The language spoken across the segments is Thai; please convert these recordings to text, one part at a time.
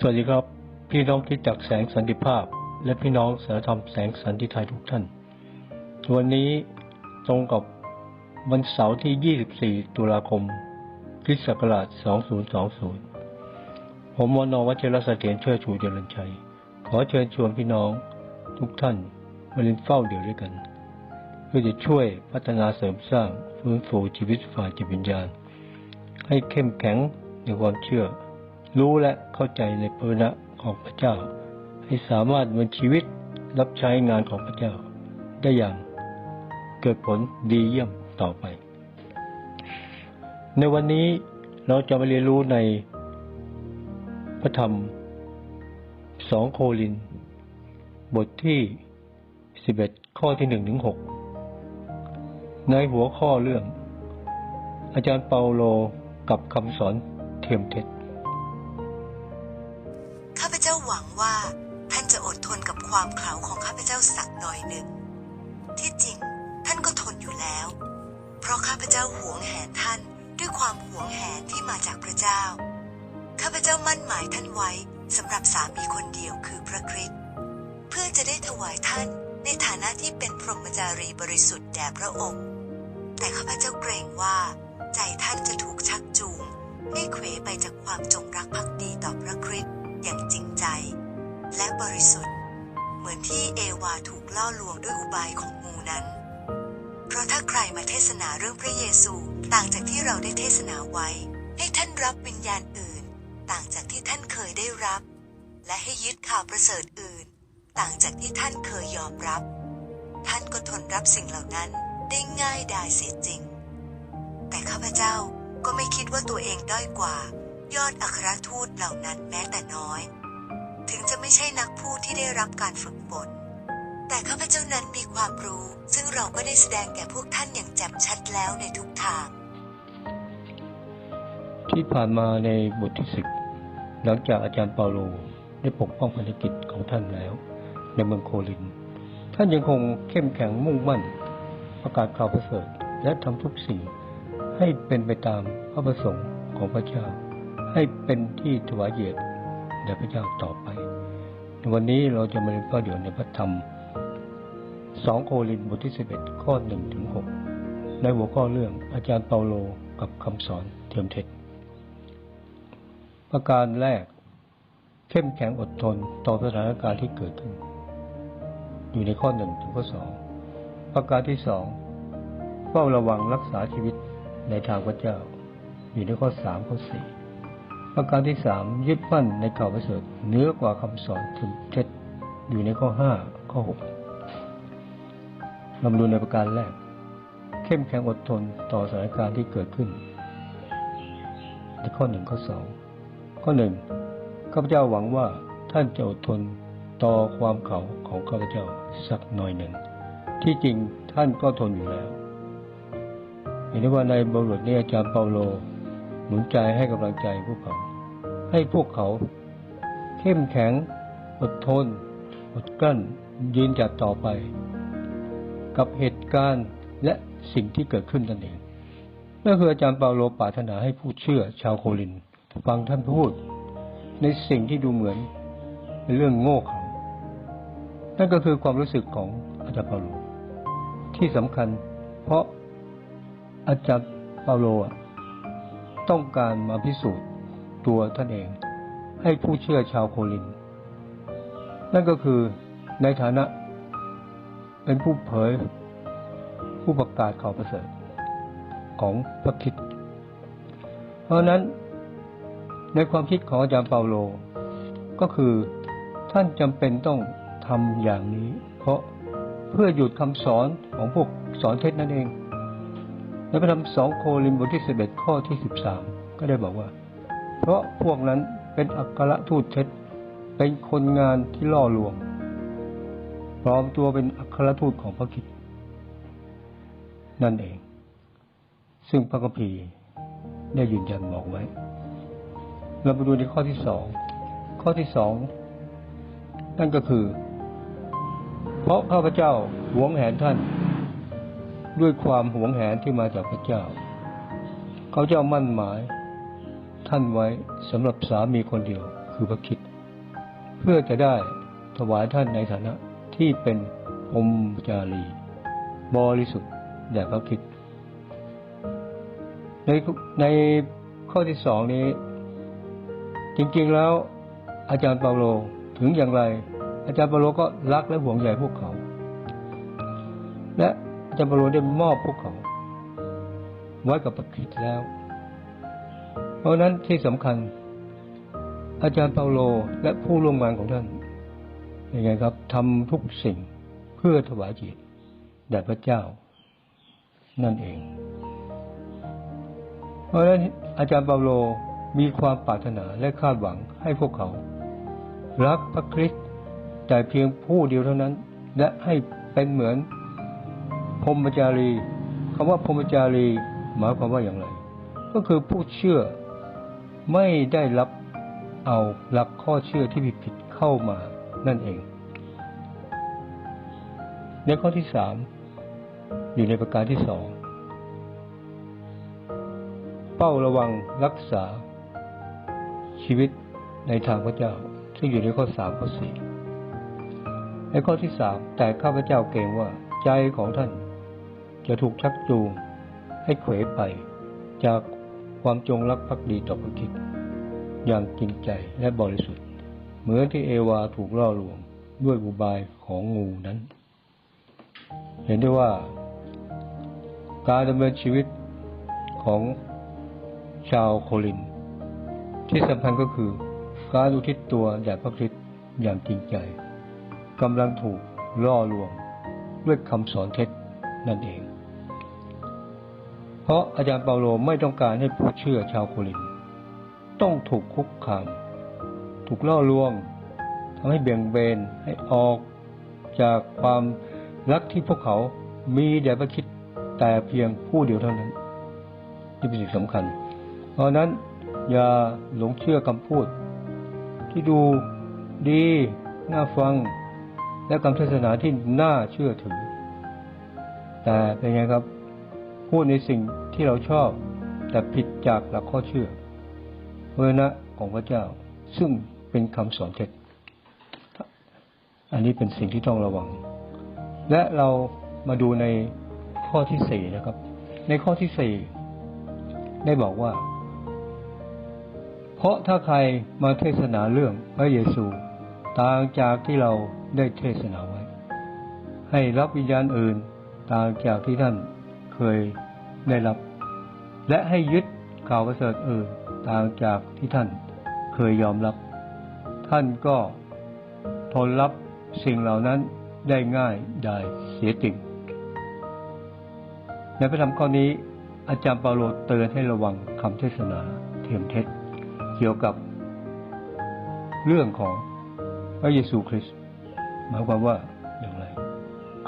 สวัสดีครับ พี่น้องที่จักแสงสันติภาพ และพี่น้องสารธรรมแสงสันติไทยทุกท่าน วันนี้ตรงกับวันเสาร์ที่ 24 ตุลาคมคริสต์ศักราช 2020 ผมวนวัชรเสถียรเชิดชูเจริญชัย ขอเชิญชวนพี่น้องทุกท่านมาเรียนเฝ้าเดี่ยวด้วยกัน เพื่อจะช่วยพัฒนาเสริมสร้างฟื้นฟูชีวิตฝ่ายจิตวิญญาณ ให้เข้มแข็งในความเชื่อ รู้และเข้าใจในพระวจนะของพระเจ้า ให้สามารถดำเนินชีวิตรับใช้งานของพระเจ้า ได้อย่างเกิดผลดีเยี่ยมต่อไป ในวันนี้เราจะมาเรียนรู้ในพระธรรมสองโคริน บทที่สิบเอ็ดข้อที่หนึ่งถึงหกในหัวข้อเรื่อง อาจารย์เปาโลกับคำสอนเทียมเท็จ ว่า ท่านจะอดทนกับความเขลาของข้าพเจ้าสักหน่อยหนึ่ง ที่จริงท่านก็ทนอยู่แล้ว เพราะข้าพเจ้าหวงแหนท่านด้วยความหวงแหนที่มาจากพระเจ้า ข้าพเจ้ามั่นหมายท่านไว้สำหรับสามีคนเดียวคือพระคริสต์เพื่อจะได้ถวายท่านในฐานะที่เป็นพรหมจารีบริสุทธิ์แด่พระองค์ แต่ข้าพเจ้าเกรงว่า ใจท่านจะถูกชักจูงให้เขวไปจากความจงรักภักดีต่อพระคริสต์อย่างจริงใจ และบริสุทธิ์ เหมือนที่เอวาถูกล่อลวงด้วยอุบายของงูนั้น เพราะถ้าใครมาเทศนาเรื่องพระเยซูต่างจากที่เราได้เทศนาไว้ ให้ท่านรับวิญญาณอื่น ต่างจากที่ท่านเคยได้รับ และให้ยึดข่าวประเสริฐอื่น ต่างจากที่ท่านเคยยอมรับ ท่านก็ทนรับสิ่งเหล่านั้นได้ง่ายดายเสียจริง แต่ข้าพเจ้าก็ไม่คิดว่าตัวเองด้อยกว่า ยอดอัครทูตเหล่านั้นแม้แต่น้อย ถึงจะไม่ใช่นักพูดที่ได้รับการฝึกฝนแต่ข้าพเจ้านั้นมีความรู้ ซึ่งเราก็ได้แสดงแก่พวกท่านอย่างแจ่มชัดแล้วในทุกทาง ที่ผ่านมาในบทที่สิบหลังจากอาจารย์เปาโลได้ปกป้องภารกิจของท่านแล้ว ในเมืองโคลิน ท่านยังคงเข้มแข็งมุ่งมั่น ประกาศข่าวประเสริฐและทำทุกสิ่งให้เป็นไปตามพระประสงค์ของพระเจ้า ให้เป็นที่ถวายเกียรติ ด่พระเจ้าต่อไป ในวันนี้เราจะมาเรียนก็เดียวในพระธรรมสองโคลินบทที่สิบเอ็ดข้อหนึ่งถึงหกในหัวข้อเรื่องอาจารย์เปาโลกับคำสอนเทียมเท็จ ประการแรก เข้มแข็งอดทนต่อสถานการณ์ที่เกิดขึ้น อยู่ในข้อหนึ่งถึงข้อสองประการที่สองเฝ้าระวังรักษาชีวิตในทางพระเจ้า อยู่ในข้อสามข้อสี่ ประการที่สามยึดมั่นในข่าวประเสริฐเหนือกว่าคำสอนถึงเท็จอยู่ในข้อห้าข้อหกเรามาดูในประการแรก เข้มแข็งอดทนต่อสถานการณ์ที่เกิดขึ้น ในข้อหนึ่งข้อสองข้อหนึ่งข้าพเจ้าหวังว่าท่านจะอดทนต่อความเขาของข้าพเจ้าสักหน่อยหนึ่ง ที่จริงท่านก็ทนอยู่แล้ว เห็นได้ว่าในบทนี้อาจารย์เปาโลหนุนใจให้กำลังใจพวกเขา ให้พวกเขา เข้มแข็ง อดทน อดกลั้น ยืนจัดต่อไป กับเหตุการณ์และสิ่งที่เกิดขึ้นนั่นเองนั่นคืออาจารย์เปาโลปรารถนาให้ผู้เชื่อชาวโคริน ฟังท่านพูด ในสิ่งที่ดูเหมือนเป็นเรื่องโง่เขลานั่นก็คือความรู้สึกของอาจารย์เปาโล ที่สำคัญ เพราะอาจารย์เปาโลต้องการมาพิสูจน์ ตัวท่านเอง ให้ผู้เชื่อชาวโคริน นั่นก็คือในฐานะ เป็นผู้เผยผู้ประกาศข่าวประเสริฐของพระคิด เพราะฉะนั้นในความคิดของอาจารย์เปาโล ก็คือท่านจำเป็นต้องทำอย่างนี้ เพราะเพื่อหยุดคำสอนของพวกสอนเท็จนั่นเองในพระธรรมสองโครินธ์บทที่สิบเอ็ดข้อที่สิบสามก็ได้บอกว่า เพราะพวกนั้นเป็นอัครทูตเท็จ เป็นคนงานที่ล่อลวง ปลอมตัวเป็นอัครทูตของพระคิดนั่นเอง ซึ่งพระคัมภีได้ยืนยันบอกไว้ เรามาดูในข้อที่สอง ข้อที่สองนั่นก็คือ เพราะข้าพเจ้าหวงแหนท่าน ด้วยความหวงแหนที่มาจากพระเจ้า เขาเจ้ามั่นหมาย ท่านไว้สำหรับสามีคนเดียวคือพระคิด เพื่อจะได้ถวายท่านในฐานะที่เป็นอมจารี บริสุทธิ์แด่พระคิด ในในข้อที่สองนี้ จริงๆแล้วอาจารย์เปาโลถึงอย่างไร อาจารย์เปาโลก็รักและห่วงใยพวกเขา และอาจารย์เปาโลได้มอบพวกเขา ไว้กับพระคริสต์แล้ว ราะนั้นที่สำคัญ อาจารย์เปาโลและผู้ร่วมงานของท่านยังไงครับทำทุกสิ่งเพื่อถวายจิตแด่พระเจ้า นั่นเอง เพราะฉะนั้นอาจารย์เปาโลมีความปรารถนาและคาดหวังให้พวกเขา รักพระคริสต์แต่เพียงผู้เดียวเท่านั้น และให้เป็นเหมือนพรมจารีคำว่าพรมจารีหมายความว่าอย่างไร ก็คือผู้เชื่อ ไม่ได้รับเอาหลักข้อเชื่อที่ผิดๆเข้ามานั่นเอง ในข้อที่สามอยู่ในประการที่สองเป้าระวังรักษาชีวิตในทางพระเจ้า ซึ่งอยู่ในข้อสามข้อสี่ในข้อที่สามแต่ข้าพเจ้าเกรงว่าใจของท่าน จะถูกชักจูงให้เขวไปจาก ความจงรักภักดีต่อพระคิดอย่างจริงใจและบริสุทธิ์ เหมือนที่เอวาถูกล่อลวงด้วยอุบายของงูนั้น เห็นได้ว่า การดำเนินชีวิตของชาวโคลิน ที่สำคัญก็คือการอุทิศตัวแด่พระคริสต์อย่างจริงใจกำลังถูกล่อลวงด้วยคำสอนเท็จนั่นเอง เพราะอาจารย์เปาโลไม่ต้องการให้ผู้เชื่อชาวโคลินต้องถูกคุกคาม ถูกล่อลวงทำให้เบี่ยงเบนให้ออกจากความรักที่พวกเขามีแด่พระคิดแต่เพียงผู้เดียวเท่านั้นนี่เป็นสิ่งสำคัญ เพราะนั้นอย่าหลงเชื่อคำพูด ที่ดูดีน่าฟัง และคำเทศนาที่น่าเชื่อถือ แต่เป็นไงครับ พูดในสิ่งที่เราชอบ แต่ผิดจากหลักข้อเชื่อเวนะของพระเจ้า ซึ่งเป็นคำสอนเท็จ อันนี้เป็นสิ่งที่ต้องระวัง และเรามาดูในข้อที่สี่นะครับ ในข้อที่สี่ได้บอกว่า เพราะถ้าใครมาเทศนาเรื่องพระเยซูต่างจากที่เราได้เทศนาไว้ ให้รับวิญญาณอื่นต่างจากที่ท่าน เคยได้รับ และให้ยึดข่าวประเสริฐอื่นต่างจากที่ท่านเคยยอมรับ ท่านก็ทนรับสิ่งเหล่านั้นได้ง่ายได้เสียจริงในพระธรรมข้อนี้อาจารย์เปาโลเตือนให้ระวังคำเทศนาเทียมเท็จ เกี่ยวกับ เรื่องของพระเยซูคริสต์หมายความว่าอย่างไร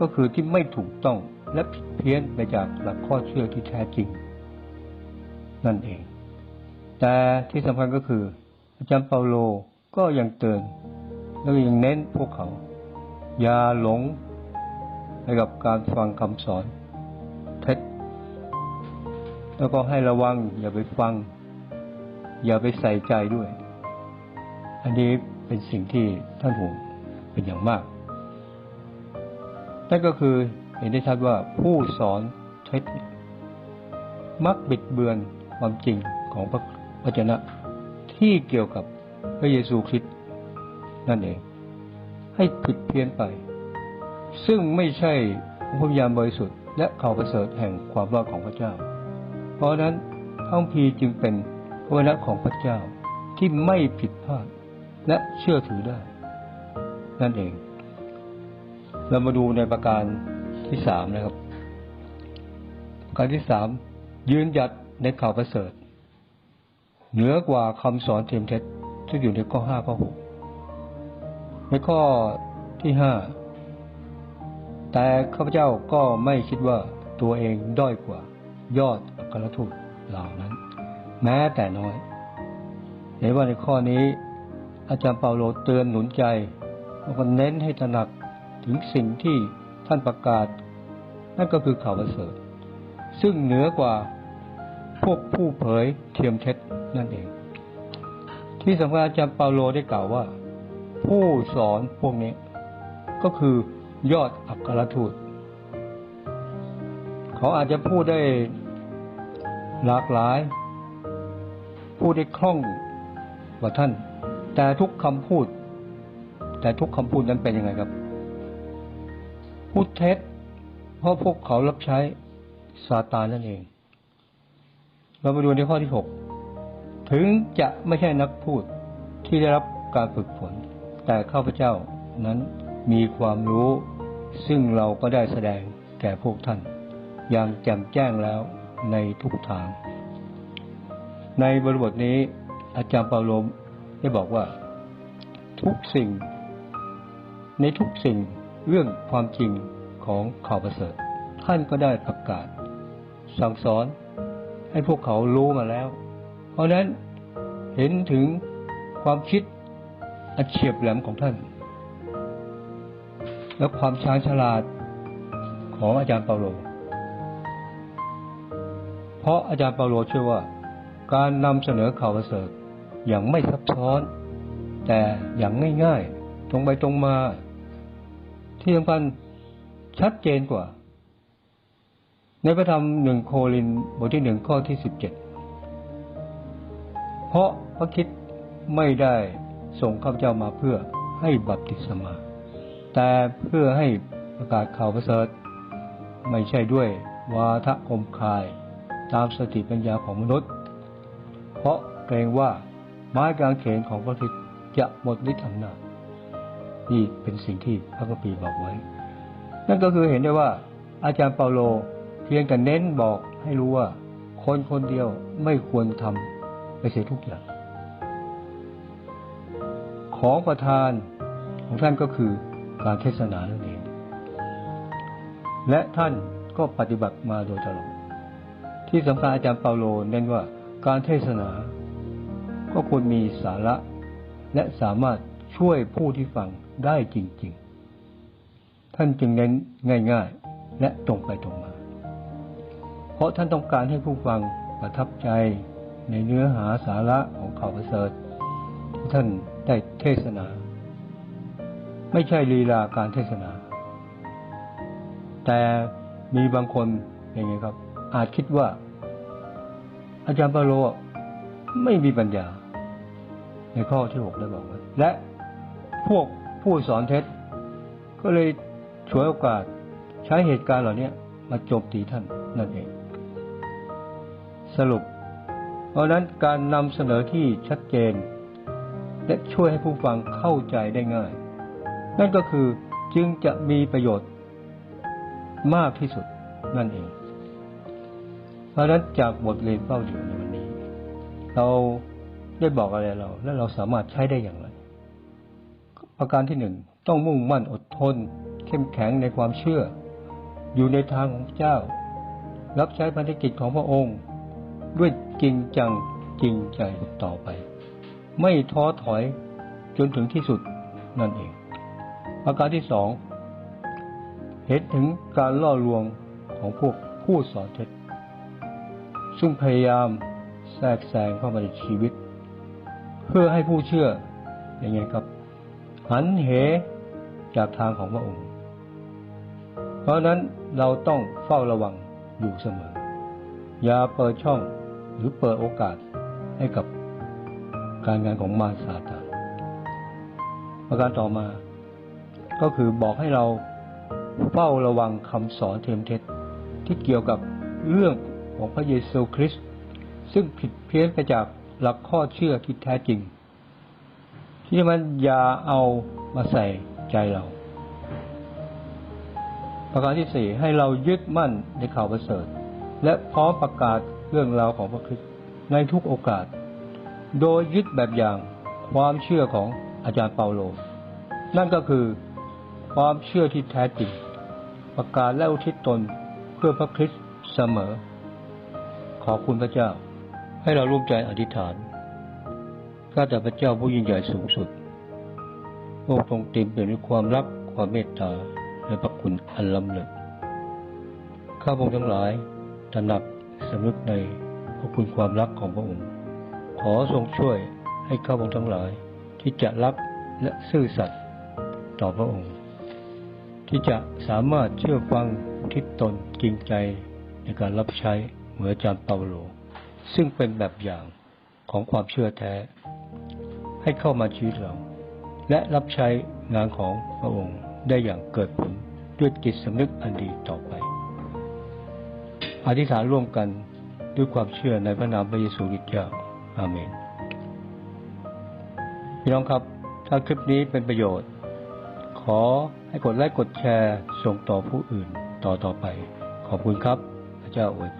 ก็คือที่ไม่ถูกต้อง และผิดเพี้ยนไปจากหลักข้อเชื่อที่แท้จริง นั่นเอง แต่ที่สำคัญก็คือ อาจารย์เปาโลก็ยังเตือนแล้วก็ยังเน้นพวกเขา อย่าหลงไปกับการฟังคำสอนเท็จแล้วก็ให้ระวัง อย่าไปฟัง อย่าไปใส่ใจด้วย อันนี้เป็นสิ่งที่ท่านห่วงเป็นอย่างมากนั่นก็คือ เห็นได้ชัดว่าผู้สอนเท็จมักบิดเบือนความจริงของพระวจนะ ที่เกี่ยวกับพระเยซูคริสต์นั่นเอง ให้ผิดเพี้ยนไป ซึ่งไม่ใช่พระวิญญาณบริสุทธิ์และข่าวประเสริฐแห่งความรอดของพระเจ้า เพราะนั้นท่องพีจึงเป็นพระวจนะของพระเจ้าที่ไม่ผิดพลาดและเชื่อถือได้ นั่นเอง เรามาดูในประการ ที่สามนะครับ การที่สามยืนหยัดในข่าวประเสริฐ เหนือกว่าคำสอนเทียมเท็จที่อยู่ในข้อห้าข้อหกในข้อที่ห้าแต่ข้าพเจ้าก็ไม่คิดว่าตัวเองด้อยกว่า ยอดอัครทูตเหล่านั้น แม้แต่น้อยเห็นว่าในข้อนี้ อาจารย์เปาโลเตือนหนุนใจแล้วก็เน้นให้ตระหนักถึงสิ่งที่ ท่านประกาศ นั่นก็คือข่าวประเสริฐ ซึ่งเหนือกว่าพวกผู้เผยเทียมเท็จนั่นเอง ที่สำคัญอาจารย์เปาโลได้กล่าวว่า ผู้สอนพวกนี้ ก็คือยอดอัครทูตเขาอาจจะพูดได้หลากหลาย พูดได้คล่องกว่าท่าน แต่ทุกคำพูด แต่ทุกคำพูดนั้นเป็นยังไงครับ พูดเท็จ เพราะพวกเขารับใช้ซาตานนั่นเอง เรามาดูในข้อที่หกถึงจะไม่ใช่นักพูดที่ได้รับการฝึกฝน แต่ข้าพเจ้านั้นมีความรู้ ซึ่งเราก็ได้แสดงแก่พวกท่าน อย่างแจ่มแจ้งแล้วในทุกทาง ในบริบทนี้ อาจารย์เปาโลได้บอกว่า ทุกสิ่ง ในทุกสิ่ง เรื่องความจริงของข่าวประเสริฐ ท่านก็ได้ประกาศ สั่งสอนให้พวกเขารู้มาแล้ว เพราะนั้นเห็นถึงความคิดอันเฉียบแหลมของท่าน และความชาญฉลาดของอาจารย์เปาโล เพราะอาจารย์เปาโลเชื่อว่า การนำเสนอข่าวประเสริฐอย่างไม่ซับซ้อน แต่อย่างง่ายๆ ตรงไปตรงมา ที่สำคัญชัดเจนกว่า ในพระธรรมหนึ่งโครินบทที่หนึ่งข้อที่สิบเจ็ดเพราะพระคิดไม่ได้ส่งข้าพเจ้ามาเพื่อให้บัพติศมา แต่เพื่อให้ประกาศข่าวประเสริฐไม่ใช่ด้วยวาทะคมคายตามสติปัญญาของมนุษย์ เพราะเกรงว่าไม้กางเขนของพระคิดจะหมดฤทธิ์อำนาจ นี่เป็นสิ่งที่พระคัมภีร์บอกไว้ นั่นก็คือเห็นได้ว่า อาจารย์เปาโลเพียงแต่เน้นบอกให้รู้ว่า คนคนเดียวไม่ควรทำไปเสียทุกอย่าง ของประธานของท่านก็คือการเทศนานั่นเอง และท่านก็ปฏิบัติมาโดยตลอด ที่สำคัญอาจารย์เปาโลเน้นว่าการเทศนา ก็ควรมีสาระและสามารถ ช่วยผู้ที่ฟังได้จริง ๆ ท่านจึงเน้นง่าย ๆ และตรงไปตรงมา เพราะท่านต้องการให้ผู้ฟังประทับใจในเนื้อหาสาระของข่าวประเสริฐที่ท่านได้เทศนา ไม่ใช่ลีลาการเทศนา แต่มีบางคนอย่างไงครับ อาจคิดว่า อาจารย์เปาโลไม่มีปัญญา ในข้อที่หกได้บอกไว้และ พวกผู้สอนเท็จ ก็เลยฉวยโอกาสใช้เหตุการณ์เหล่านี้มาโจมตีท่านนั่นเอง สรุป เพราะนั้นการนำเสนอที่ชัดเจน และช่วยให้ผู้ฟังเข้าใจได้ง่าย นั่นก็คือจึงจะมีประโยชน์มากที่สุดนั่นเอง เพราะนั้นจากบทเรียนเป้าเดียวในวันนี้ เราได้บอกอะไรเรา และเราสามารถใช้ได้อย่างไร ประการที่หนึ่งต้องมุ่งมั่นอดทน เข้มแข็งในความเชื่อ อยู่ในทางของเจ้า รับใช้ภารกิจของพระองค์ ด้วยจริงจังจริงใจต่อไป ไม่ท้อถอยจนถึงที่สุดนั่นเอง ประการที่สองเห็นถึงการล่อลวงของพวกผู้สอนเท็จซึ่งพยายามแทรกแซงเข้ามาในชีวิต เพื่อให้ผู้เชื่ออย่างไงครับ หันเหจากทางของพระองค์ เพราะนั้นเราต้องเฝ้าระวังอยู่เสมอ อย่าเปิดช่องหรือเปิดโอกาสให้กับการงานของมารซาตานประการต่อมาก็คือบอกให้เราเฝ้าระวังคำสอนเทมเท็จที่เกี่ยวกับเรื่องของพระเยซูคริสต์ซึ่งผิดเพี้ยนไปจากหลักข้อเชื่อที่แท้จริง ที่มันอย่าเอามาใส่ใจเรา ประการที่สี่ให้เรายึดมั่นในข่าวประเสริฐ และพร้อมประกาศเรื่องราวของพระคริสต์ในทุกโอกาส โดยยึดแบบอย่างความเชื่อของอาจารย์เปาโล นั่นก็คือความเชื่อที่แท้จริง ประกาศและอุทิศตนเพื่อพระคริสต์เสมอ ขอบคุณพระเจ้า ให้เราร่วมใจอธิษฐาน ข้าแต่พระเจ้าผู้ยิ่งใหญ่สูงสุดพระองค์ทรงเต็มไปด้วยความรักความเมตตาและพระคุณอันล้ำเลิศข้าพระองค์ทั้งหลายตระหนักสำนึกในพระคุณความรักของพระองค์ ขอทรงช่วยให้ข้าพระองค์ทั้งหลาย ที่จะรักและซื่อสัตย์ต่อพระองค์ ที่จะสามารถเชื่อฟังทิศตนจริงใจในการรับใช้เหมือนอาจารย์เปาโล ซึ่งเป็นแบบอย่างของความเชื่อแท้ ให้เข้ามาชีวิตเรา และรับใช้งานของพระองค์ได้อย่างเกิดผลด้วยจิตสำนึกอันดีต่อไป อธิษฐานร่วมกันด้วยความเชื่อในพระนามพระเยซูคริสต์เจ้าอาเมนพี่น้องครับถ้าคลิปนี้เป็นประโยชน์ ขอให้กดไลค์กดแชร์ส่งต่อผู้อื่นต่อต่อไป ขอบคุณครับ พระเจ้าอวยพร